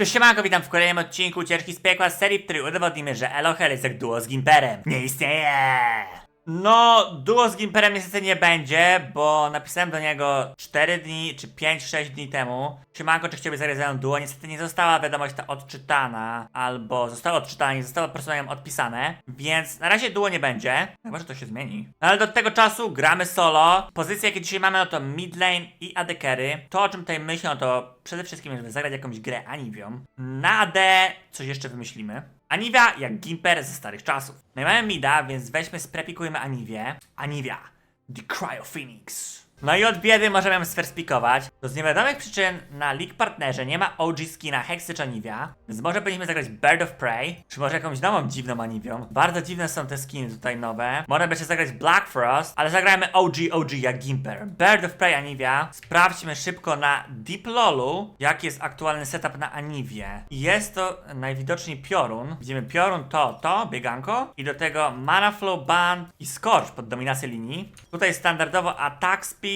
Cześć siemanko, witam w kolejnym odcinku Ucieczki z piekła z serii, w której udowodnimy, że Elohel jest jak duo z Gimperem. Nie istnieje! No, duo z Gimperem niestety nie będzie, bo napisałem do niego 4 dni, czy 5-6 dni temu. Siemanko, czy chciałby zagrać ze duo? Niestety nie została wiadomość ta odczytana, albo została odczytana, nie zostało nią odpisane, więc na razie duo nie będzie. Chyba, że to się zmieni. No, ale do tego czasu gramy solo. Pozycje, jakie dzisiaj mamy, no to mid lane i AD. To, o czym tutaj myślę, no to przede wszystkim, żeby zagrać jakąś grę Aniwią. Na AD coś jeszcze wymyślimy. Aniwia jak Gimper ze starych czasów. No i mamy mida, więc weźmy, sprepikujmy Aniwię. Aniwia, The Cryo Phoenix. No i od biedy możemy ją sferspikować. Z niewiadomych przyczyn na League Partnerze nie ma OG skina Hexy czy Aniwia, więc może powinniśmy zagrać Bird of Prey, czy może jakąś nową dziwną Aniwią. Bardzo dziwne są te skiny tutaj nowe. Można by się zagrać Black Frost, ale zagrajmy OG OG jak Gimper. Bird of Prey Aniwia. Sprawdźmy szybko na Deep Lolu, jaki jest aktualny setup na Aniwie. Jest to najwidoczniej piorun. Widzimy piorun to, to, bieganko i do tego Mana Flow Band i Scorch pod dominację linii. Tutaj standardowo Attack Speed.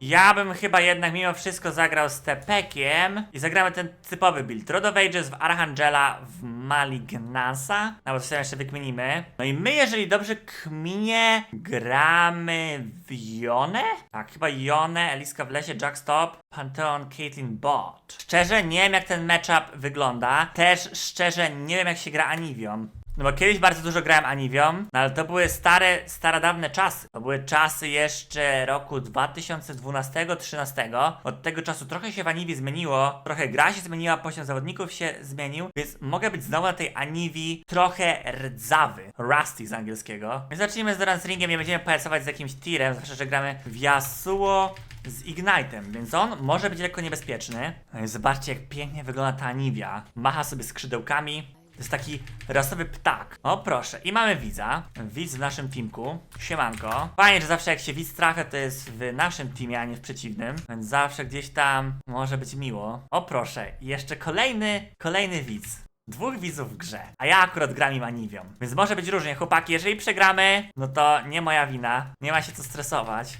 Ja bym chyba jednak mimo wszystko zagrał z Tepekiem i zagramy ten typowy build. Rod of Ages w Archangela w Malignansa. Bo to sobie jeszcze wykminimy. No i my, jeżeli dobrze kminie, gramy w Jonę? Tak, chyba Jonę, Eliska w lesie, Jack Stop, Pantheon, Caitlyn Bot. Szczerze nie wiem jak ten matchup wygląda. Też szczerze nie wiem jak się gra Aniwią. No bo kiedyś bardzo dużo grałem Aniwią, no ale to były stare, starodawne czasy. To były czasy jeszcze roku 2012-13. Od tego czasu trochę się w Aniwi zmieniło, trochę gra się zmieniła, poziom zawodników się zmienił, więc mogę być znowu na tej Aniwi trochę rdzawy. Rusty z angielskiego. Więc zacznijmy z Doran Ringiem, nie będziemy pajacować z jakimś tirem, zwłaszcza, że gramy w Yasuo z Ignite'em, więc on może być lekko niebezpieczny. No zobaczcie, jak pięknie wygląda ta Aniwia. Macha sobie skrzydełkami. To jest taki rasowy ptak. O proszę, i mamy widza. Widz w naszym teamku. Siemanko. Fajnie, że zawsze jak się widz trafia, to jest w naszym teamie, a nie w przeciwnym. Więc zawsze gdzieś tam może być miło. O proszę, i jeszcze kolejny, kolejny widz. Dwóch widzów w grze, a ja akurat gram im Aniwią. Więc może być różnie, chłopaki. Jeżeli przegramy, no to nie moja wina. Nie ma się co stresować.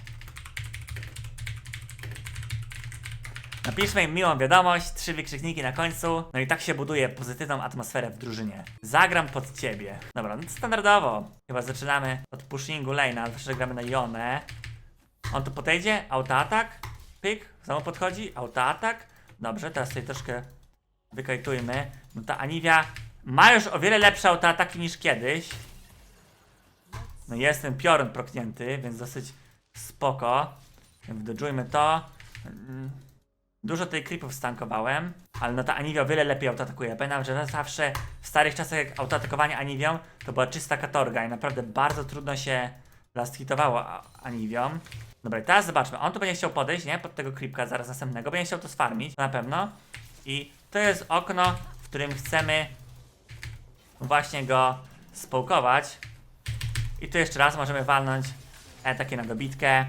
Napiszmy im miłą wiadomość, trzy wykrzykniki na końcu. No i tak się buduje pozytywną atmosferę w drużynie. Zagram pod ciebie. Dobra, no to standardowo. Chyba zaczynamy od pushingu lane'a, ale zawsze gramy na Jonę. On tu podejdzie, autoatak, pyk, znowu podchodzi, autoatak. Dobrze, teraz tutaj troszkę wykajtujmy. No ta Aniwia ma już o wiele lepsze autoataki niż kiedyś. No jest ten piorun proknięty, więc dosyć spoko. Wdodżujmy to. Dużo tej creepów stankowałem, ale no ta Aniwia o wiele lepiej autoatakuje. Pamiętam, że zawsze w starych czasach jak autoatakowanie Aniwią to była czysta katorga i naprawdę bardzo trudno się last hitowało a- Aniwią. Dobra, i teraz zobaczmy. On tu będzie chciał podejść, nie? Pod tego creepka zaraz następnego. Będzie chciał to sfarmić, na pewno. I to jest okno, w którym chcemy właśnie go społkować. I tu jeszcze raz możemy walnąć e, takie na dobitkę.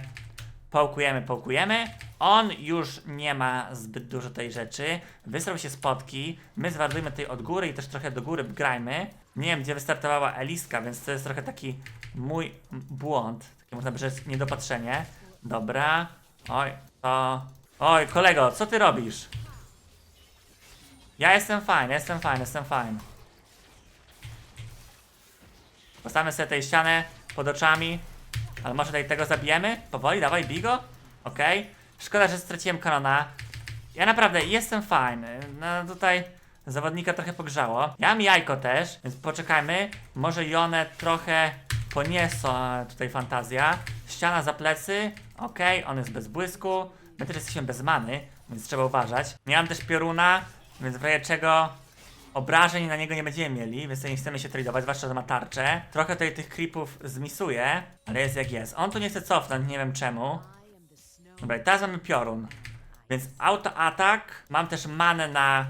Połkujemy, połkujemy. On już nie ma zbyt dużo tej rzeczy. Wysrał się spotki. My zwardujmy tutaj od góry i też trochę do góry grajmy. Nie wiem, gdzie wystartowała Eliska, więc to jest trochę taki mój błąd. Takie można by rzec niedopatrzenie. Dobra. Oj, to... Oj, kolego, co ty robisz? Ja jestem fajny, jestem fajny, jestem fajny. Postawmy sobie tej ścianę pod oczami. Ale może tutaj tego zabijemy? Powoli, dawaj, bigo. Okej. Szkoda, że straciłem kanona. Ja naprawdę jestem fajny. No tutaj zawodnika trochę pogrzało. Ja mam jajko też, więc poczekajmy. Może Jonę trochę poniesą e, tutaj fantazja. Ściana za plecy. Okej, on jest bez błysku. My też jesteśmy bez many, więc trzeba uważać. Mam też pioruna, więc w razie czego obrażeń na niego nie będziemy mieli, więc nie chcemy się tradować, zwłaszcza, że ma tarczę. Trochę tutaj tych creepów zmisuje, ale jest jak jest. On tu nie chce cofnąć, nie wiem czemu. Dobra, i teraz mamy piorun. Więc autoatak. Mam też manę na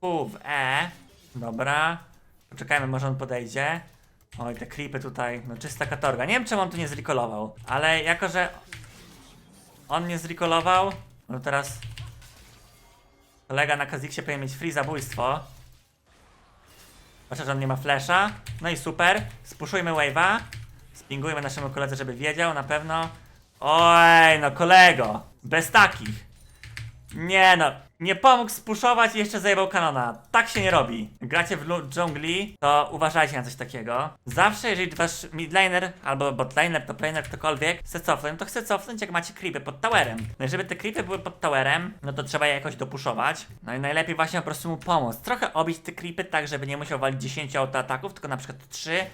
Q w E. Dobra. Poczekajmy, może on podejdzie. Oj, te creepy tutaj, no czysta katorga. Nie wiem, czemu on tu nie zrikolował, ale jako, że on nie zrikolował, no teraz kolega na Kaziksie powinien mieć free zabójstwo. Że on nie ma flasha. No i super. Spuszujmy wave'a. Spingujmy naszemu koledze, żeby wiedział na pewno. Oj, no kolego. Bez takich. Nie no, nie pomógł spuszować i jeszcze zajebał kanona. Tak się nie robi. Gracie w dżungli, to uważajcie na coś takiego. Zawsze jeżeli wasz midlaner albo botliner, toplaner, ktokolwiek chce cofnąć, to chce cofnąć jak macie creepy pod towerem. No i żeby te creepy były pod towerem, no to trzeba je jakoś dopuszować. No i najlepiej właśnie po prostu mu pomóc. Trochę obić te creepy tak, żeby nie musiał walić 10 autoataków, tylko na przykład 3.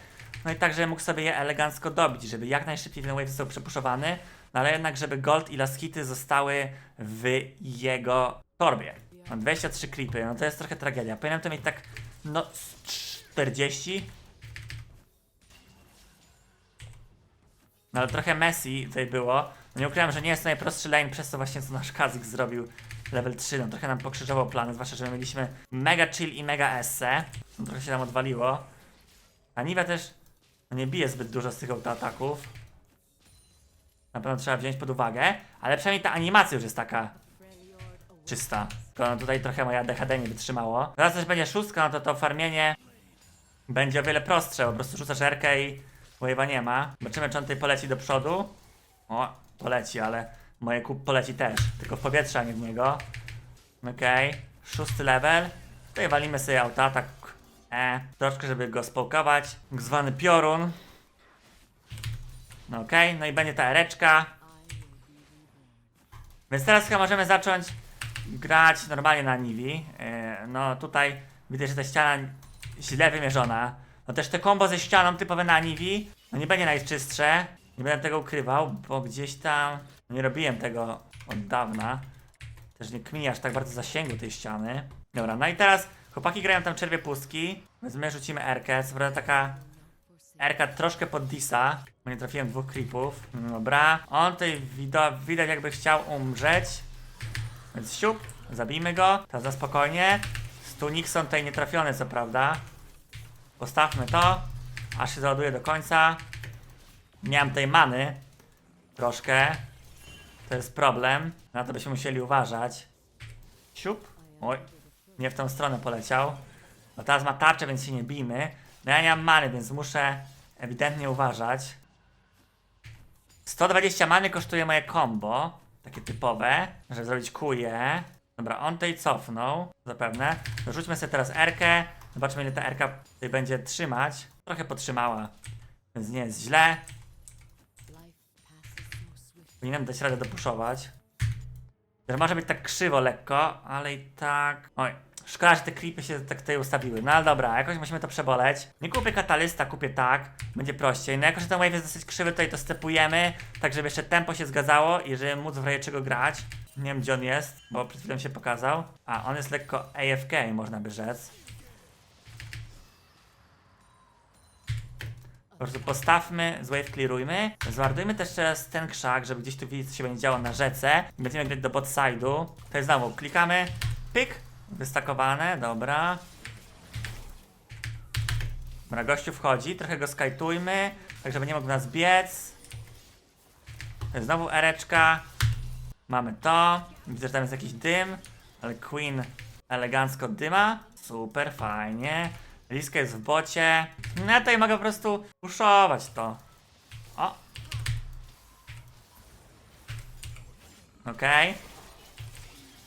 No i tak, mógł sobie je elegancko dobić, żeby jak najszybciej ten wave został przepuszowany, no ale jednak, żeby gold i last hity zostały w jego torbie. Mam 23 creepy, no to jest trochę tragedia. Powinienem to mieć tak, no, z 40. No ale trochę Messi tutaj było. No nie ukrywam, że nie jest to najprostszy lane, przez to właśnie co nasz Kazik zrobił level 3, no trochę nam pokrzyżował plany, zwłaszcza, że my mieliśmy mega chill i mega esse. No trochę się nam odwaliło. A Nive też nie bije zbyt dużo z tych autoataków. Na pewno trzeba wziąć pod uwagę, ale przynajmniej ta animacja już jest taka czysta. Tylko no tutaj trochę moja DHD nie wytrzymało. Teraz też będzie szóstka, no to to farmienie będzie o wiele prostsze. Po prostu rzucasz erkę i wave'a nie ma. Zobaczymy, czy on tutaj poleci do przodu. O, poleci, ale moje kup poleci też. Tylko w powietrze, a nie w niego. Okej, szósty level. Tutaj walimy sobie autoatak E, troszkę, żeby go społkować. Tak zwany piorun. No okej, no i będzie ta ereczka. Więc teraz chyba możemy zacząć grać normalnie na Nivi. E, no tutaj widać, że ta ściana źle wymierzona. No też te combo ze ścianą typowe na Nivi, no nie będzie najczystsze. Nie będę tego ukrywał, bo gdzieś tam nie robiłem tego od dawna. Też nie kmini aż tak bardzo zasięgu tej ściany. Dobra, no i teraz chłopaki grają tam czerwie pustki, więc my rzucimy Erkę, co prawda taka Erka troszkę pod Disa, bo nie trafiłem dwóch creepów. Dobra, on tutaj widać jakby chciał umrzeć, więc siup, zabijmy go, teraz na spokojnie. Stunixon tutaj nie trafiony co prawda. Postawmy to, aż się załaduje do końca. Miałem tej many, troszkę. To jest problem. Na to byśmy musieli uważać. Siup. Oj, nie w tą stronę poleciał. No teraz ma tarczę, więc się nie bijmy. No ja nie mam many, więc muszę ewidentnie uważać. 120 many kosztuje moje combo. Takie typowe, żeby zrobić kuje. Dobra, on tutaj cofnął, zapewne. Dorzućmy sobie teraz Erkę. Zobaczmy ile ta Erka tutaj będzie trzymać. Trochę potrzymała, więc nie jest źle. Powinienem dać radę dopuszować. Że może być tak krzywo lekko, ale i tak... Oj, szkoda, że te creepy się tak tutaj ustawiły. No ale dobra, jakoś musimy to przeboleć. Nie kupię katalysta, kupię tak. Będzie prościej. No jako, że ten wave jest dosyć krzywy, tutaj to stepujemy, tak żeby jeszcze tempo się zgadzało i żeby móc w razie czego grać. Nie wiem gdzie on jest, bo przed chwilą się pokazał. A, on jest lekko AFK, można by rzec. Po prostu postawmy, z wave clearujmy. Zwardujmy też teraz ten krzak, żeby gdzieś tu widzieć, co się będzie działo na rzece. Będziemy grać do bot side'u. To jest znowu, klikamy, pyk, wystakowane, dobra. Dobra, gościu wchodzi, trochę go skajtujmy, tak żeby nie mógł nas biec. Znowu ereczka. Mamy to. Widzę, że tam jest jakiś dym, ale Queen elegancko dyma. Super, fajnie. Liska jest w bocie. No ja tutaj mogę po prostu puszować to. O. Okej.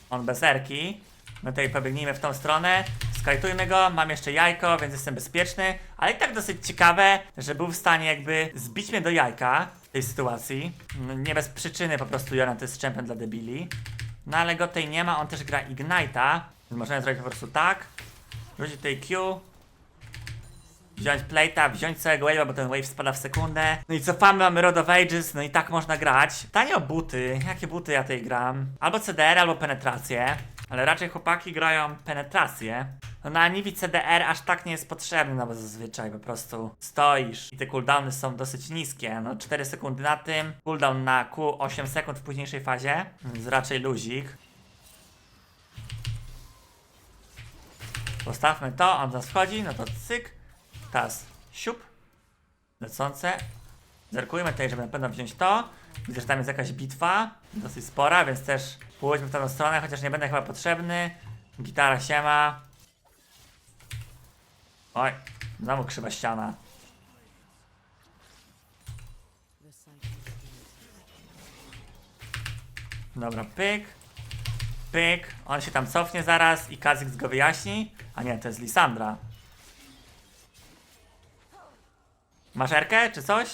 On bez erki. My tutaj pobiegnijmy w tą stronę. Skajtujmy go, mam jeszcze jajko, więc jestem bezpieczny. Ale i tak dosyć ciekawe, że był w stanie jakby zbić mnie do jajka w tej sytuacji. No, Nie bez przyczyny po prostu Joran to jest champion dla debili. No ale go tutaj nie ma, on też gra Ignite'a. Możemy zrobić po prostu tak. Rzucić tutaj Q. Wziąć plate'a, wziąć całego wave'a, bo ten wave spada w sekundę. No i cofamy, mamy Road of Ages, no i tak można grać. Pytanie o buty. Jakie buty ja tutaj gram? Albo CDR, albo penetrację. Ale raczej chłopaki grają penetrację. No na Nivi CDR aż tak nie jest potrzebny, no bo zazwyczaj po prostu stoisz i te cooldowny są dosyć niskie. No 4 sekundy na tym, cooldown na Q 8 sekund w późniejszej fazie, więc raczej luzik. Postawmy to, on nas wchodzi, no to cyk. Teraz siup. Lecące. Zerkujmy tutaj, żeby na pewno wziąć to. Widzę, że tam jest jakaś bitwa, dosyć spora, więc też pójdźmy w tę stronę, chociaż nie będę chyba potrzebny. Gitara siema. Oj, znowu krzywa ściana. Dobra, pyk. Pyk, on się tam cofnie zaraz i Kazix go wyjaśni. A nie, to jest Lisandra. Masz Erkę czy coś?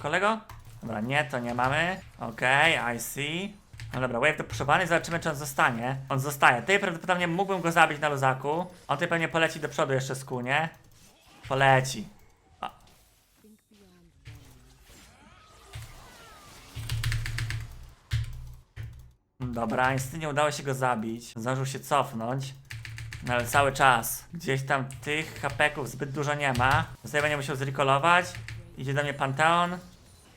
Kolego? Dobra, nie, to nie mamy. Okej, I see. No dobra, wave dopuszczowany, zobaczymy czy on zostanie. On zostaje. Tutaj prawdopodobnie mógłbym go zabić na luzaku. On tutaj pewnie poleci do przodu jeszcze z kół, nie? Poleci. Dobra, niestety nie udało się go zabić. Zdążył się cofnąć. No ale cały czas. Gdzieś tam tych hapeków zbyt dużo nie ma. Tutaj będzie musiał zrecallować. Idzie do mnie Panteon.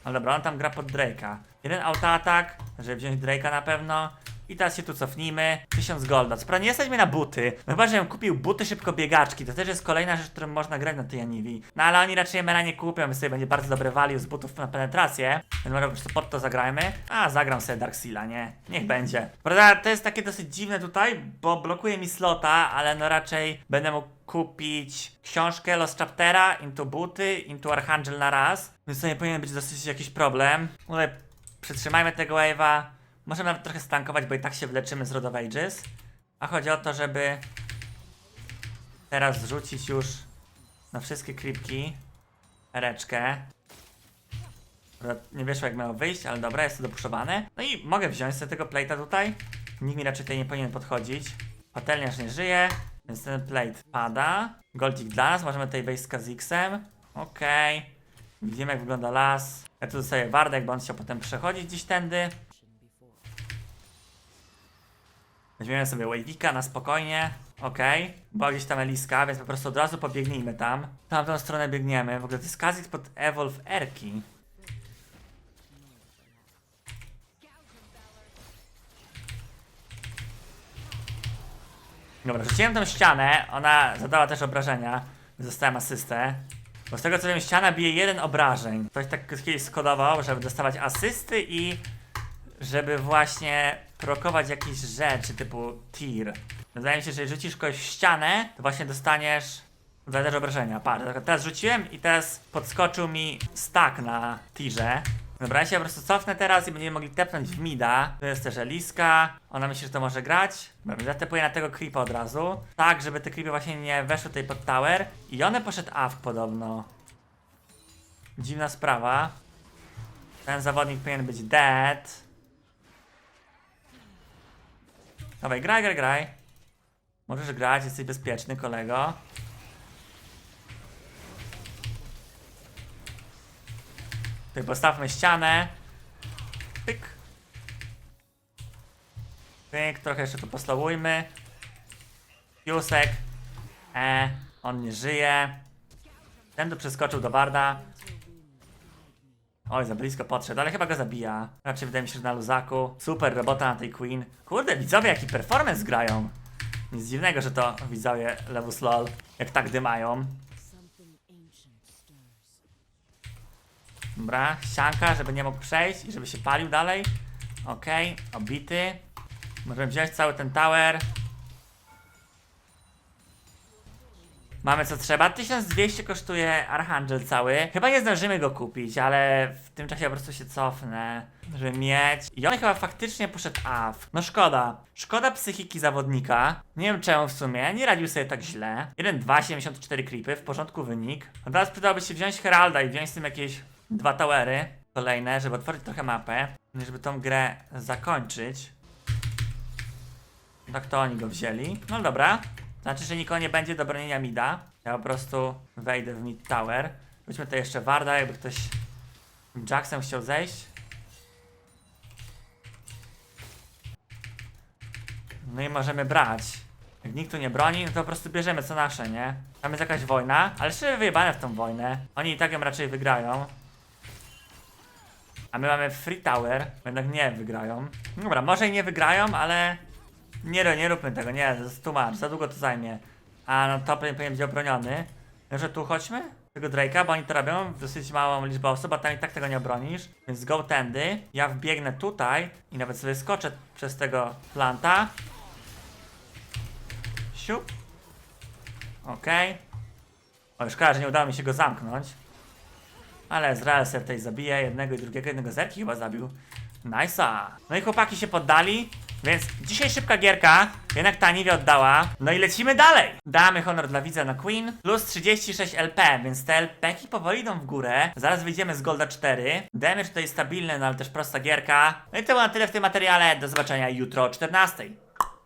No dobra, on tam gra pod Drake'a. Jeden autoatak, żeby wziąć Drake'a na pewno. I teraz się tu cofnijmy. 1000 golda. Co prawda nie mnie na buty. No chyba, żebym kupił buty szybko biegaczki. To też jest kolejna rzecz, którą można grać na tej Aniwi. No ale oni raczej Mera nie kupią, więc sobie będzie bardzo dobry value z butów na penetrację. Więc może po prostu pod to zagrajmy. A, zagram sobie Darkseala, nie? Niech będzie. Prawda, to jest takie dosyć dziwne tutaj, bo blokuje mi slota, ale no raczej będę mógł kupić książkę Lost Chaptera, into buty, into Archangel na raz. Więc to nie powinien być dosyć jakiś problem. Ale przytrzymajmy tego wave'a. Możemy nawet trochę stankować, bo i tak się wleczymy z of Ages. A chodzi o to, żeby teraz zrzucić już na wszystkie klipki reczkę. Nie wyszło jak miało wyjść, ale dobra, jest to dopuszowane. No i mogę wziąć sobie tego plate'a tutaj. Nikt mi raczej tutaj nie powinien podchodzić. Patelniarz nie żyje, więc ten plate pada. Goldzik dla nas, możemy tutaj wejść z Kazixem. Okej. Widzimy jak wygląda las. Ja tu dostaję Wardek, bo on się potem przechodzić gdzieś tędy. Weźmiemy sobie Wavika na spokojnie. Okej. Była gdzieś tam Eliska, więc po prostu od razu pobiegnijmy tam. Tamtą stronę biegniemy. W ogóle to jest Kazix pod Evolve Erki. Dobra, rzuciłem tą ścianę, ona zadała też obrażenia, dostałem asystę. Bo z tego co wiem, ściana bije jeden obrażeń. Ktoś tak kiedyś skodował, żeby dostawać asysty i żeby właśnie prokować jakieś rzeczy typu tir. Wydaje mi się, że jeżeli rzucisz kogoś w ścianę, to właśnie dostaniesz zadasz obrażenia. Patrz, teraz rzuciłem i teraz podskoczył mi stack na tirze. Dobra, ja się po prostu cofnę teraz i będziemy mogli tepnąć w mida. Tu jest też Eliska. Ona myśli, że to może grać. Dobra, zatepuję na tego creepa od razu. Tak, żeby te creepy właśnie nie weszły tutaj pod tower. I one poszedł AFK podobno. Dziwna sprawa. Ten zawodnik powinien być dead. Dawaj, graj, graj, graj. Możesz grać, jesteś bezpieczny, kolego. Tutaj postawmy ścianę. Pyk. Pyk, trochę jeszcze tu poslowujmy. Jusek. E, on nie żyje. Ten tu przeskoczył do Barda. Oj, za blisko podszedł, ale chyba go zabija. Raczej wydaje mi się, że na luzaku. Super robota na tej Queen. Kurde, widzowie, jaki performance grają. Nic dziwnego, że to widzowie Levus LOL, jak tak dymają. Dobra, ścianka, żeby nie mógł przejść i żeby się palił dalej. Okej, obity. Możemy wziąć cały ten tower. Mamy co trzeba. 1200 kosztuje Archangel cały. Chyba nie zdążymy go kupić, ale w tym czasie po prostu się cofnę, żeby mieć. I on chyba faktycznie poszedł AF. No szkoda. Szkoda psychiki zawodnika. Nie wiem czemu w sumie. Nie radził sobie tak źle. 1-2, 74 creepy. W porządku wynik. A teraz przydałoby się wziąć Heralda i wziąć z tym jakieś dwa towery kolejne, żeby otworzyć trochę mapę. i Żeby tą grę zakończyć. Tak to oni go wzięli. No dobra. Znaczy, że nikogo nie będzie do bronienia mida. Ja po prostu wejdę w mid tower. Weźmy tutaj jeszcze Warda, jakby ktoś Jackson chciał zejść. No i możemy brać. Jak nikt tu nie broni, no to po prostu bierzemy co nasze, nie? Tam jest jakaś wojna, ale szczerze wyjebane w tą wojnę. Oni i tak ją raczej wygrają. A my mamy Free Tower, jednak nie wygrają. Dobra, może i nie wygrają, ale nie, ro- nie róbmy tego, nie, to jest too much, za długo to zajmie. A no lane powinien być obroniony. Może tu chodźmy? Tego Drake'a, bo oni to robią dosyć małą liczbę osób, a tam i tak tego nie obronisz. Więc go tędy. Ja wbiegnę tutaj i nawet sobie skoczę przez tego planta. Siup. Okej. O, szkoda, że nie udało mi się go zamknąć. Ale Ezreal sobie tutaj zabije jednego i drugiego, jednego zerki chyba zabił. Nice'a. No i chłopaki się poddali. Więc dzisiaj szybka gierka, jednak ta Nivea oddała. No i lecimy dalej. Damy honor dla widza na Queen. Plus 36 LP, więc te LPki powoli idą w górę. Zaraz wyjdziemy z Golda 4. Damage tutaj stabilny, no ale też prosta gierka. No i to było na tyle w tym materiale. Do zobaczenia jutro o 14.